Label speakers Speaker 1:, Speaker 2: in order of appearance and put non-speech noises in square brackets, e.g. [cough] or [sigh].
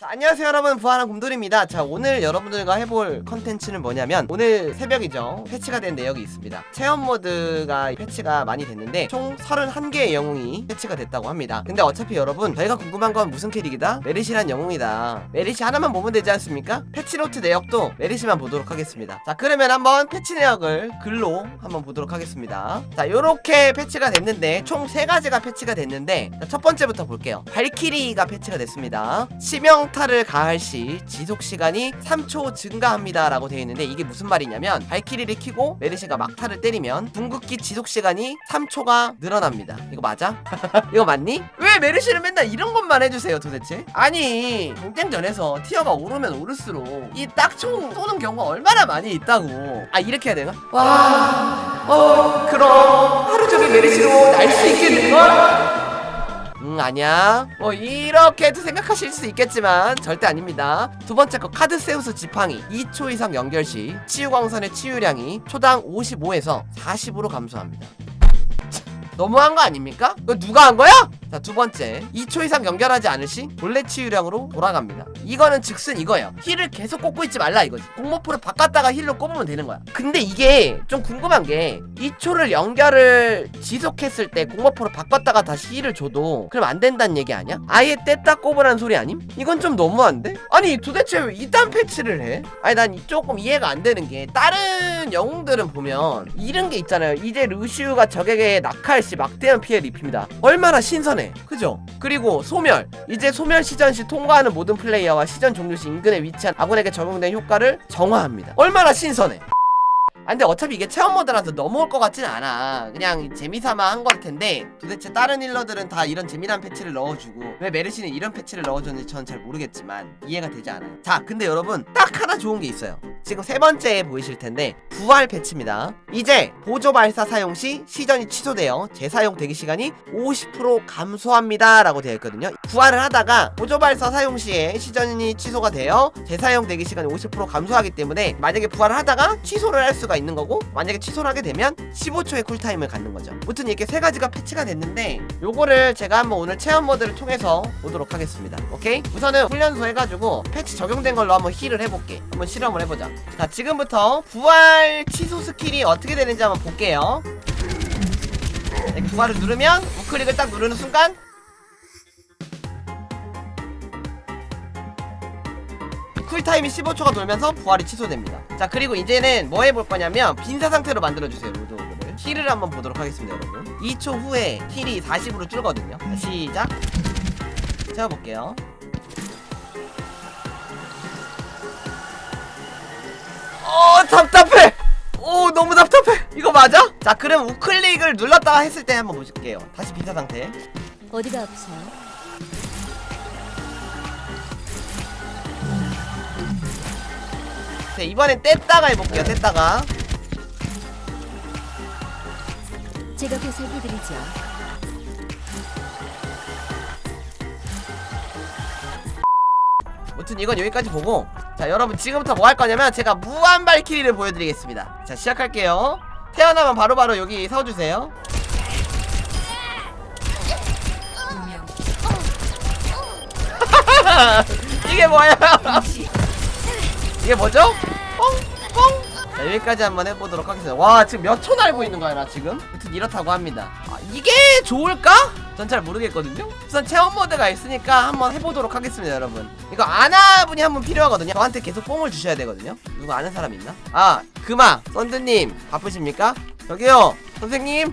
Speaker 1: 자, 안녕하세요 여러분. 부활한 곰돌입니다. 자 오늘 여러분들과 해볼 컨텐츠는 뭐냐면 오늘 새벽이죠. 패치가 된 내역이 있습니다. 체험 모드가 패치가 많이 됐는데 총 31개의 영웅이 패치가 됐다고 합니다. 근데 어차피 여러분 저희가 궁금한 건 무슨 캐릭이다? 메리시란 영웅이다. 메리시 하나만 보면 되지 않습니까? 패치노트 내역도 메리시만 보도록 하겠습니다. 자 그러면 한번 패치 내역을 글로 한번 보도록 하겠습니다. 자 요렇게 패치가 됐는데 총 3가지가 패치가 됐는데 자, 첫 번째부터 볼게요. 발키리가 패치가 됐습니다. 치명 타를 가할 시 지속 시간이 3초 증가합니다 라고 되어 있는데 이게 무슨 말이냐면 발키리를 키고 메르시가 막타를 때리면 궁극기 지속 시간이 3초가 늘어납니다 이거 맞아? [laughs] 이거 맞니? 왜 메르시는 맨날 이런 것만 해주세요 도대체? 아니 경쟁전에서 티어가 오르면 오를수록 이 딱총 쏘는 경우가 얼마나 많이 있다고 아 이렇게 해야 되나? 와... 어 그럼 하루 종일 메르시로 날 수 있겠는걸? 음 아니야 뭐 이렇게도 생각하실 수 있겠지만 절대 아닙니다 두 번째 거 카드세우스 지팡이 2초 이상 연결 시 치유광선의 치유량이 초당 55에서 40으로 감소합니다 너무한 거 아닙니까? 누가 한 거야? 자, 두 번째. 2초 이상 연결하지 않을 시 본래 치유량으로 돌아갑니다. 이거는 즉슨 이거예요. 힐을 계속 꽂고 있지 말라 이거지. 공모프를 바꿨다가 힐로 꼽으면 되는 거야. 근데 이게 좀 궁금한 게 2초를 연결을 지속했을 때 공모프를 바꿨다가 다시 힐을 줘도 그럼 안 된다는 얘기 아니야? 아예 뗐다 꼽으라는 소리 아님? 이건 좀 너무한데? 아니 도대체 왜 이딴 패치를 해? 아니 난 조금 이해가 안 되는 게 다른 영웅들은 보면 이런 게 있잖아요. 이제 루시우가 적에게 낙하할 시 막대한 피해를 입힙니다. 얼마나 신선해. 그죠? 그리고 소멸. 이제 소멸 시전 시 통과하는 모든 플레이어 와 시전 종료 시 인근에 위치한 아군에게 적용된 효과를 정화합니다. 얼마나 신선해. 아 근데 어차피 이게 체험 모드라서 넘어올 것 같진 않아 그냥 재미삼아 한 걸 텐데 도대체 다른 힐러들은 다 이런 재미난 패치를 넣어주고 왜 메르시는 이런 패치를 넣어줬는지 저는 잘 모르겠지만 이해가 되지 않아요 자 근데 여러분 딱 하나 좋은 게 있어요 지금 세 번째에 보이실 텐데 부활 패치입니다. 이제 보조 발사 사용 시 시전이 취소되어 재사용 대기 시간이 50% 감소합니다 라고 되어 있거든요. 부활을 하다가 보조 발사 사용 시에 시전이 취소가 되어 재사용 대기 시간이 50% 감소하기 때문에 만약에 부활을 하다가 취소를 할 수가 있는 거고 만약에 취소를 하게 되면 15초의 쿨타임을 갖는 거죠. 아무튼 이렇게 세 가지가 패치가 됐는데 요거를 제가 한번 오늘 체험 모드를 통해서 보도록 하겠습니다. 오케이? 우선은 훈련소 해가지고 패치 적용된 걸로 한번 힐을 해볼게. 한번 실험을 해보자 자 지금부터 부활 취소 스킬이 어떻게 되는지 한번 볼게요. 이렇게 부활을 누르면 우클릭을 딱 누르는 순간 쿨타임이 15초가 돌면서 부활이 취소됩니다. 자 그리고 이제는 뭐 해볼 거냐면 빈사 상태로 만들어주세요 로드오브를. 힐을 한번 보도록 하겠습니다 여러분. 2초 후에 힐이 40으로 줄거든요. 자, 시작. 채워볼게요 어 답답해 오 너무 답답해 이거 맞아? 자 그럼 우클릭을 눌렀다가 했을 때 한번 보실게요 다시 빈사 상태
Speaker 2: 어디가 아프세요?
Speaker 1: 자 이번엔 뗐다가 해볼게요 뗐다가
Speaker 2: 제가 보살펴드리죠.
Speaker 1: 아무튼 이건 여기까지 보고 자 여러분 지금부터 뭐 할 거냐면 제가 무한 발키리를 보여드리겠습니다. 자 시작할게요. 태어나면 바로바로 여기 서주세요. [laughs] 이게 뭐야? [laughs] 이게 뭐죠? 뻥뻥. 자 여기까지 한번 해보도록 하겠습니다. 와 지금 몇 초 날고 있는 거야 나 지금? 아무튼 이렇다고 합니다. 아, 이게 좋을까? 전 잘 모르겠거든요 우선 체험 모드가 있으니까 한번 해보도록 하겠습니다 여러분 이거 아나분이 한분 필요하거든요 저한테 계속 뽕을 주셔야 되거든요 누구 아는 사람 있나? 아 금아 썬드님 바쁘십니까? 저기요 선생님